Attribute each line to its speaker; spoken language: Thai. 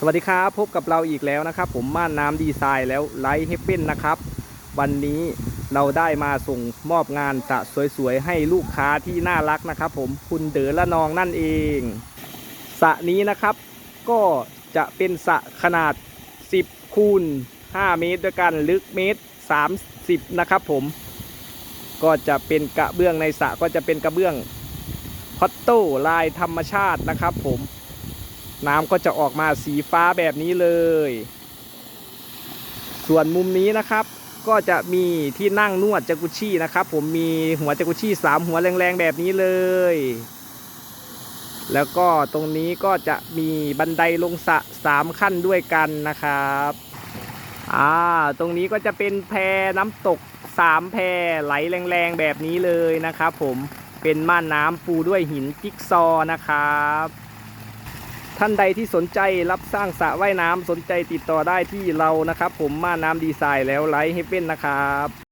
Speaker 1: สวัสดีครับพบกับเราอีกแล้วนะครับ ผมม่านน้ำดีไซน์แล้วไลท์เฮปเป้นนะครับ วันนี้เราได้มาส่งมอบงานสระสวยๆ ให้ลูกค้าที่น่ารักนะครับ ผมคุณเด๋อละนองนั่นเองสระนี้นะครับ ก็จะเป็นสระขนาด 10คูณ5เมตรด้วยกันลึกเมตร 30 นะครับ ผม ก็จะเป็นกระเบื้องในสระก็จะเป็นกระเบื้องพอตโต้ลายธรรมชาตินะครับ ผม น้ำก็จะออกมาสีฟ้าแบบนี้เลย ส่วนมุมนี้นะครับก็จะมีที่นั่งนวดจากุชี่นะครับ ผมมีหัวจากุชี่สามหัวแรงๆแบบนี้เลย แล้วก็ตรงนี้ก็จะมีบันไดลงสะสามขั้นด้วยกันนะครับอ่าตรงนี้ก็จะเป็นแพน้ำตกสามแพไหลแรงๆแบบนี้เลยนะครับ ผมเป็นม่านน้ำปูด้วยหินจิ๊กซอนะครับ ท่านใดที่สนใจรับสร้างสระว่ายน้ำสนใจติดต่อได้ที่เรานะครับ ผมม่านน้ำดีไซน์แล้วไลท์ให้เป็นนะครับ